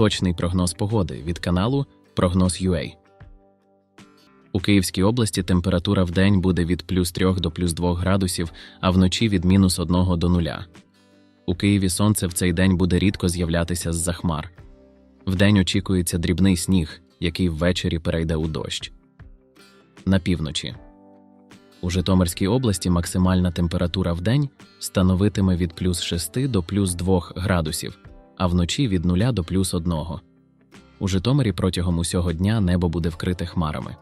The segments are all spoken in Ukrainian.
Точний прогноз погоди від каналу Прогноз UA. У Київській області температура в день буде від плюс 3 до плюс 2 градусів, а вночі від мінус 1 до 0. У Києві сонце в цей день буде рідко з'являтися з-за хмар. Вдень очікується дрібний сніг, який ввечері перейде у дощ. На півночі. У Житомирській області максимальна температура в день становитиме від плюс 6 до плюс 2 градусів, а вночі від 0 до плюс 1. У Житомирі протягом усього дня небо буде вкрите хмарами.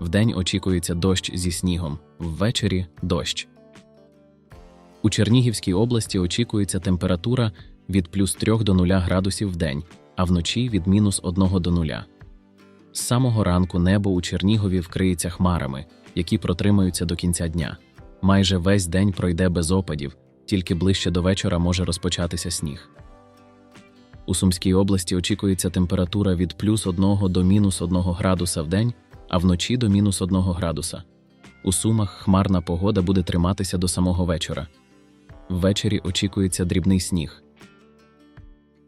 Вдень очікується дощ зі снігом, ввечері дощ. У Чернігівській області очікується температура від плюс 3 до 0 градусів в день, а вночі від мінус 1 до 0. З самого ранку небо у Чернігові вкриється хмарами, які протримаються до кінця дня. Майже весь день пройде без опадів, тільки ближче до вечора може розпочатися сніг. У Сумській області очікується температура від плюс 1 до мінус 1 градуса в день, а вночі до мінус 1 градуса. У Сумах хмарна погода буде триматися до самого вечора. Ввечері очікується дрібний сніг.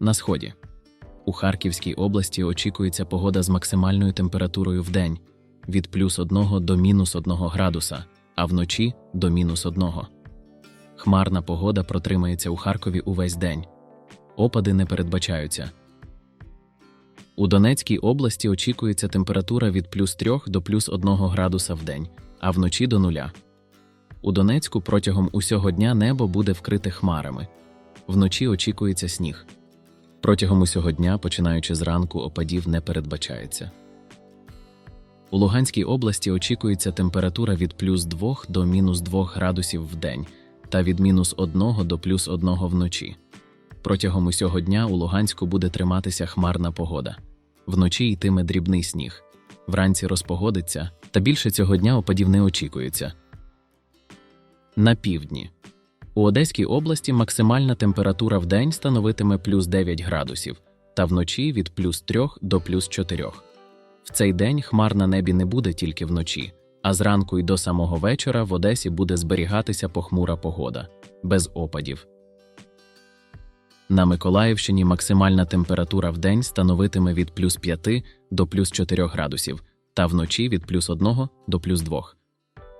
На сході. У Харківській області очікується погода з максимальною температурою в день від плюс 1 до мінус 1 градуса, а вночі до мінус 1. Хмарна погода протримається у Харкові увесь день. Опади не передбачаються. У Донецькій області очікується температура від плюс 3 до плюс 1 градуса в день, а вночі до нуля. У Донецьку протягом усього дня небо буде вкрите хмарами. Вночі очікується сніг. Протягом усього дня, починаючи з ранку, опадів не передбачається. У Луганській області очікується температура від плюс 2 до мінус 2 градусів в день та від мінус 1 до плюс 1 вночі. Протягом усього дня у Луганську буде триматися хмарна погода. Вночі йтиме дрібний сніг. Вранці розпогодиться, та більше цього дня опадів не очікується. На півдні. У Одеській області максимальна температура в день становитиме плюс 9 градусів, та вночі від плюс 3 до плюс 4. В цей день хмар на небі не буде тільки вночі, а зранку й до самого вечора в Одесі буде зберігатися похмура погода, без опадів. На Миколаївщині максимальна температура в день становитиме від плюс 5 до плюс 4 градусів, та вночі від плюс 1 до плюс 2.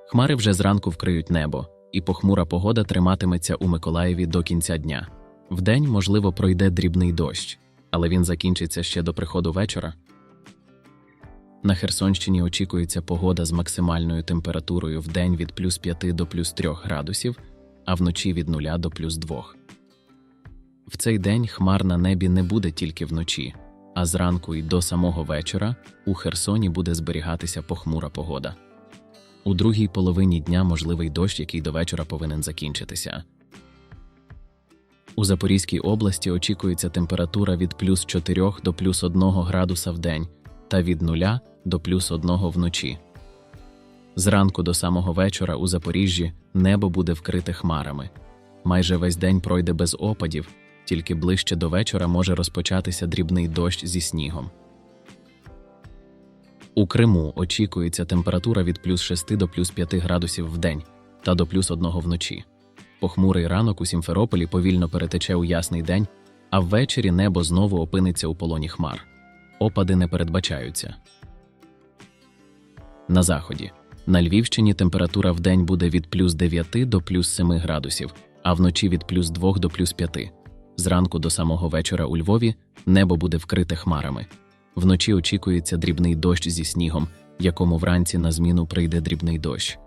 Хмари вже зранку вкриють небо, і похмура погода триматиметься у Миколаєві до кінця дня. Вдень, можливо, пройде дрібний дощ, але він закінчиться ще до приходу вечора. На Херсонщині очікується погода з максимальною температурою в день від плюс 5 до плюс 3 градусів, а вночі від 0 до плюс 2. В цей день хмар на небі не буде тільки вночі, а зранку і до самого вечора у Херсоні буде зберігатися похмура погода. У другій половині дня можливий дощ, який до вечора повинен закінчитися. У Запорізькій області очікується температура від плюс 4 до плюс 1 градуса в день та від 0 до плюс 1 вночі. Зранку до самого вечора у Запоріжжі небо буде вкрите хмарами. Майже весь день пройде без опадів, тільки ближче до вечора може розпочатися дрібний дощ зі снігом. У Криму очікується температура від плюс 6 до плюс 5 градусів в день та до плюс 1 вночі. Похмурий ранок у Сімферополі повільно перетече у ясний день, а ввечері небо знову опиниться у полоні хмар. Опади не передбачаються. На заході. На Львівщині температура в день буде від плюс 9 до плюс 7 градусів, а вночі від плюс 2 до плюс 5. Зранку до самого вечора у Львові небо буде вкрите хмарами. Вночі очікується дрібний дощ зі снігом, якому вранці на зміну прийде дрібний дощ.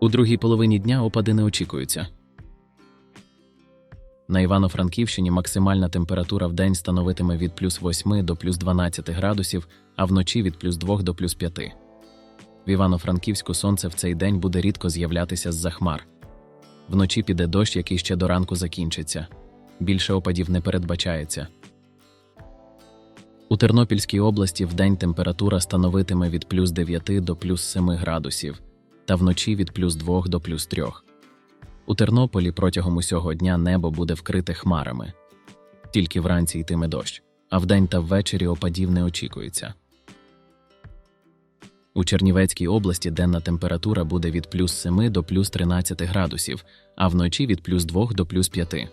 У другій половині дня опади не очікуються. На Івано-Франківщині максимальна температура в день становитиме від плюс 8 до плюс 12 градусів, а вночі від плюс 2 до плюс 5. В Івано-Франківську сонце в цей день буде рідко з'являтися з-за хмар. Вночі піде дощ, який ще до ранку закінчиться. Більше опадів не передбачається. У Тернопільській області вдень температура становитиме від плюс 9 до плюс 7 градусів, та вночі від плюс 2 до плюс 3. У Тернополі протягом усього дня небо буде вкрите хмарами. Тільки вранці йтиме дощ, а вдень та ввечері опадів не очікується. У Чернівецькій області денна температура буде від плюс 7 до плюс 13 градусів, а вночі від плюс 2 до плюс 5.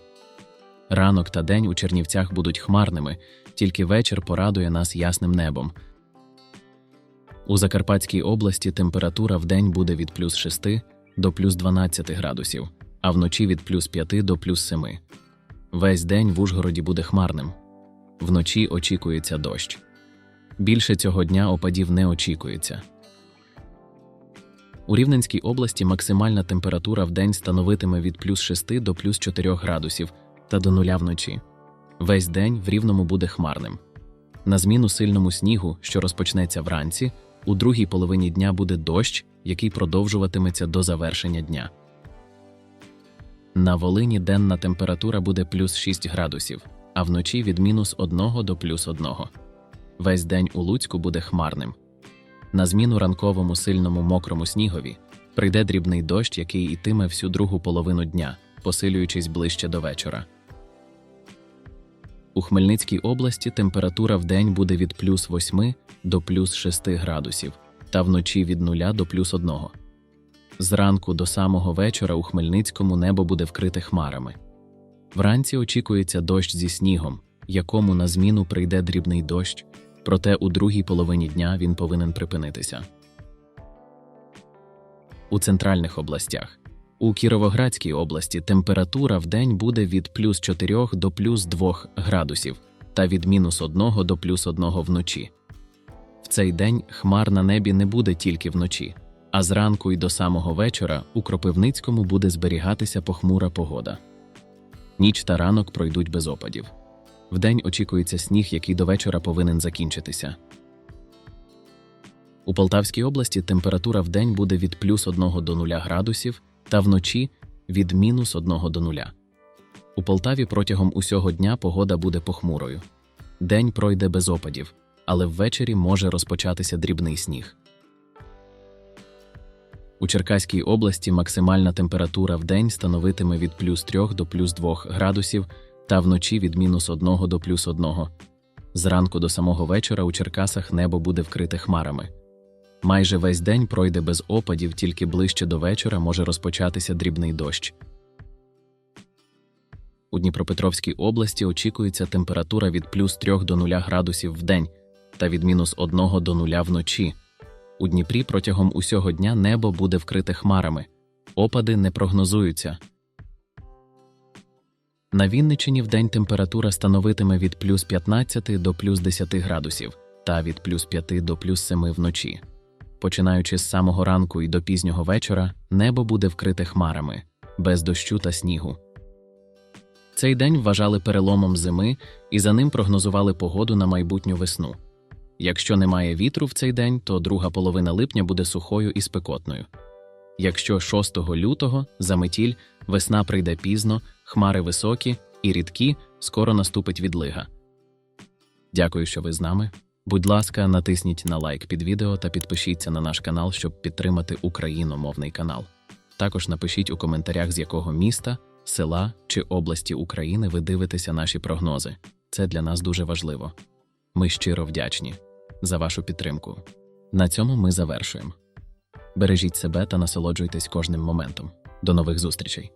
Ранок та день у Чернівцях будуть хмарними, тільки вечір порадує нас ясним небом. У Закарпатській області температура вдень буде від плюс 6 до плюс 12 градусів, а вночі від плюс 5 до плюс 7. Весь день в Ужгороді буде хмарним. Вночі очікується дощ. Більше цього дня опадів не очікується. У Рівненській області максимальна температура в день становитиме від плюс 6 до плюс 4 градусів та до нуля вночі. Весь день в Рівному буде хмарним. На зміну сильному снігу, що розпочнеться вранці, у другій половині дня буде дощ, який продовжуватиметься до завершення дня. На Волині денна температура буде плюс 6 градусів, а вночі від мінус 1 до плюс 1. Весь день у Луцьку буде хмарним. На зміну ранковому сильному мокрому снігові прийде дрібний дощ, який ітиме всю другу половину дня, посилюючись ближче до вечора. У Хмельницькій області температура в день буде від плюс 8 до плюс 6 градусів, та вночі від 0 до плюс 1. Зранку до самого вечора у Хмельницькому небо буде вкрите хмарами. Вранці очікується дощ зі снігом, якому на зміну прийде дрібний дощ, проте у другій половині дня він повинен припинитися. У центральних областях. У Кіровоградській області температура в день буде від плюс 4 до плюс 2 градусів та від мінус 1 до плюс 1 вночі. В цей день хмар на небі не буде тільки вночі, а зранку і до самого вечора у Кропивницькому буде зберігатися похмура погода. Ніч та ранок пройдуть без опадів. Вдень очікується сніг, який до вечора повинен закінчитися. У Полтавській області температура в день буде від плюс 1 до 0 градусів та вночі від мінус 1 до 0. У Полтаві протягом усього дня погода буде похмурою. День пройде без опадів, але ввечері може розпочатися дрібний сніг. У Черкаській області максимальна температура в день становитиме від плюс 3 до плюс 2 градусів та вночі від мінус 1 до плюс 1. Зранку до самого вечора у Черкасах небо буде вкрите хмарами. Майже весь день пройде без опадів, тільки ближче до вечора може розпочатися дрібний дощ. У Дніпропетровській області очікується температура від плюс 3 до 0 градусів в день та від мінус 1 до 0 вночі. У Дніпрі протягом усього дня небо буде вкрите хмарами. Опади не прогнозуються. На Вінничині вдень температура становитиме від плюс 15 до плюс 10 градусів та від плюс 5 до плюс 7 вночі. Починаючи з самого ранку і до пізнього вечора, небо буде вкрите хмарами, без дощу та снігу. Цей день вважали переломом зими і за ним прогнозували погоду на майбутню весну. Якщо немає вітру в цей день, то друга половина липня буде сухою і спекотною. Якщо 6 лютого за метіль весна прийде пізно, хмари високі і рідкі, скоро наступить відлига. Дякую, що ви з нами. Будь ласка, натисніть на лайк під відео та підпишіться на наш канал, щоб підтримати україномовний канал. Також напишіть у коментарях, з якого міста, села чи області України ви дивитеся наші прогнози. Це для нас дуже важливо. Ми щиро вдячні за вашу підтримку. На цьому ми завершуємо. Бережіть себе та насолоджуйтесь кожним моментом. До нових зустрічей!